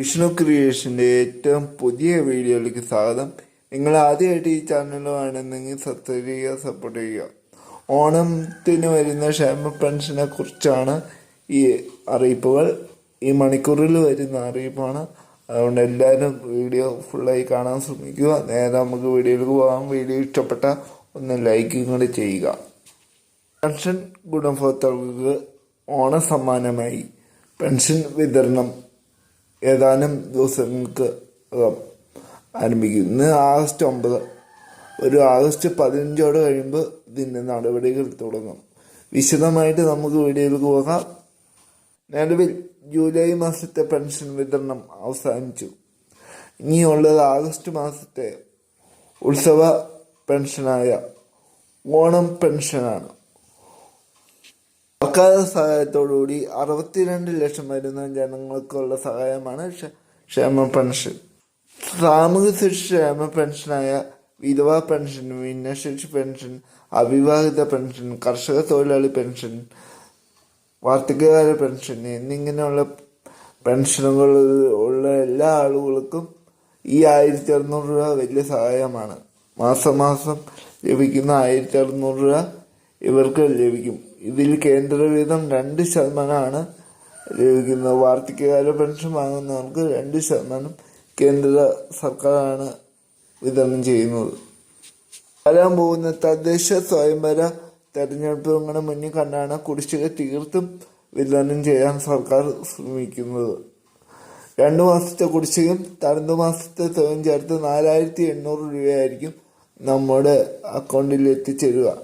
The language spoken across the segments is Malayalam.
വിഷ്ണു ക്രിയേഷന്റെ ഏറ്റവും പുതിയ വീഡിയോയിലേക്ക് സ്വാഗതം. നിങ്ങൾ ആദ്യമായിട്ട് ഈ ചാനൽ വേണമെന്നെങ്കിൽ സബ്സ്ക്രൈബ് ചെയ്യുക സപ്പോർട്ട് ചെയ്യുക. ഓണത്തിന് വരുന്ന ക്ഷേമ പെൻഷനെ കുറിച്ചാണ് ഈ അറിയിപ്പുകൾ. ഈ മണിക്കൂറിൽ വരുന്ന അറിയിപ്പാണ്. അതുകൊണ്ട് എല്ലാവരും വീഡിയോ ഫുള്ളായി കാണാൻ ശ്രമിക്കുക. നേരെ നമുക്ക് വീഡിയോയിലേക്ക് പോകാം. വീഡിയോ ഇഷ്ടപ്പെട്ട ഒന്ന് ലൈക്കും കൂടി ചെയ്യുക. പെൻഷൻ ഗുണഭോക്താക്കൾക്ക് ഓണസമ്മാനമായി. പെൻഷൻ വിതരണം ഏതാനും ദിവസങ്ങൾക്ക് ആരംഭിക്കും. ഇന്ന് ആഗസ്റ്റ് ഒമ്പത്. ഒരു ആഗസ്റ്റ് പതിനഞ്ചോട് കഴിയുമ്പോൾ ഇതിന്റെ നടപടികൾ തുടങ്ങും. വിശദമായിട്ട് നമുക്ക് വീഡിയോയിലേക്ക് പോകാം. നിലവിൽ ജൂലൈ മാസത്തെ പെൻഷൻ വിതരണം അവസാനിച്ചു. ഇനിയുള്ളത് ആഗസ്റ്റ് മാസത്തെ ഉത്സവ പെൻഷനായ ഓണം പെൻഷനാണ്. സർക്കാർ സഹായത്തോടുകൂടി അറുപത്തിരണ്ട് ലക്ഷം വരുന്ന ജനങ്ങൾക്കുള്ള സഹായമാണ് ക്ഷേമ പെൻഷൻ. സാമൂഹ്യ സുരക്ഷ ക്ഷേമ പെൻഷനായ വിധവാ പെൻഷൻ ഭിന്നശേഷി പെൻഷൻ അവിവാഹിത പെൻഷൻ കർഷക തൊഴിലാളി പെൻഷൻ വാർദ്ധക്യകാല പെൻഷൻ എന്നിങ്ങനെയുള്ള പെൻഷനുകൾ ഉള്ള എല്ലാ ആളുകൾക്കും ഈ ആയിരത്തി അറുന്നൂറ് രൂപ വലിയ സഹായമാണ്. മാസം മാസം ലഭിക്കുന്ന ആയിരത്തി അറുന്നൂറ് രൂപ ഇവർക്ക് ലഭിക്കും. ഇതിൽ കേന്ദ്ര വീതം രണ്ട് ശതമാനമാണ്. ലഭിക്കുന്നത്. വാർദ്ധക്യകാല പെൻഷൻ വാങ്ങുന്നവർക്ക് രണ്ട് ശതമാനം കേന്ദ്ര സർക്കാരാണ് വിതരണം ചെയ്യുന്നത്. വരാൻ പോകുന്ന തദ്ദേശ സ്വയംഭര തെരഞ്ഞെടുപ്പുകളുടെ മുന്നിൽ കണ്ടാണ് കുടിശ്ശിക തീർത്തും വിതരണം ചെയ്യാൻ സർക്കാർ ശ്രമിക്കുന്നത്. രണ്ടു മാസത്തെ കുടിശ്ശികയും തനതു മാസത്തെ തുകയും ചേർത്ത് നാലായിരത്തി എണ്ണൂറ് രൂപയായിരിക്കും നമ്മുടെ അക്കൗണ്ടിൽ എത്തിച്ചേരുക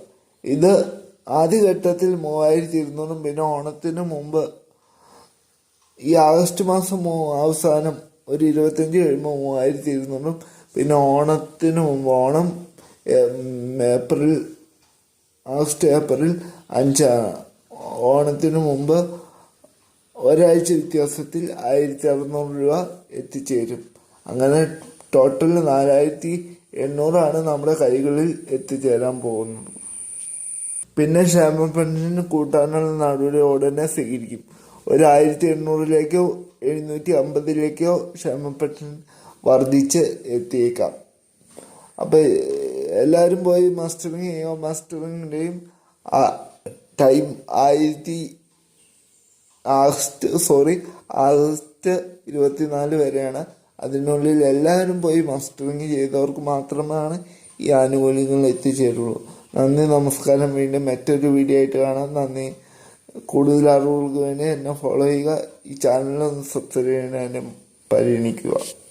ഇത് ആദ്യഘട്ടത്തിൽ മൂവായിരത്തി ഇരുന്നൂറും പിന്നെ ഓണത്തിന് മുമ്പ് ഈ ആഗസ്റ്റ് മാസം അവസാനം ഒരു ഇരുപത്തഞ്ച് കഴിയുമ്പോൾ മൂവായിരത്തി ഇരുന്നൂറും പിന്നെ ഓണത്തിന് മുമ്പ് ഓണം ഏപ്രിൽ ആഗസ്റ്റ് ഏപ്രിൽ അഞ്ചാണ് ഓണത്തിന് മുമ്പ് ഒരാഴ്ച വ്യത്യാസത്തിൽ ആയിരത്തി അറുന്നൂറ് രൂപ എത്തിച്ചേരും. അങ്ങനെ ടോട്ടൽ നാലായിരത്തി എണ്ണൂറാണ് നമ്മുടെ കൈകളിൽ എത്തിച്ചേരാൻ പോകുന്നത്. പിന്നെ ക്ഷേമ പെൻഷൻ കൂട്ടാനുള്ള നടപടി ഉടനെ സ്വീകരിക്കും. ഒരു ആയിരത്തി എണ്ണൂറിലേക്കോ എഴുന്നൂറ്റി അമ്പതിലേക്കോ ക്ഷേമ പെൻഷൻ വർദ്ധിച്ച് എത്തിയേക്കാം. അപ്പം എല്ലാവരും പോയി മസ്റ്ററിങ് ചെയ്യുക മസ്റ്ററിങ്ങിന്റെയും ടൈം ആയിരത്തി ആഗസ്റ്റ് സോറി ആഗസ്റ്റ് ഇരുപത്തിനാല് വരെയാണ്. അതിനുള്ളിൽ എല്ലാവരും പോയി മസ്റ്ററിങ് ചെയ്തവർക്ക് മാത്രമാണ് ഈ ആനുകൂല്യങ്ങൾ എത്തിച്ചേരുള്ളൂ. നന്ദി നമസ്കാരം. വീണ്ടും മറ്റൊരു വീഡിയോ ആയിട്ട് കാണാം. നന്ദി. കൂടുതൽ അറിവുകൾക്ക് വേണ്ടി എന്നെ ഫോളോ ചെയ്യുക. ഈ ചാനൽ ഒന്ന് സബ്സ്ക്രൈബ് ചെയ്യാനും പരിഗണിക്കുക.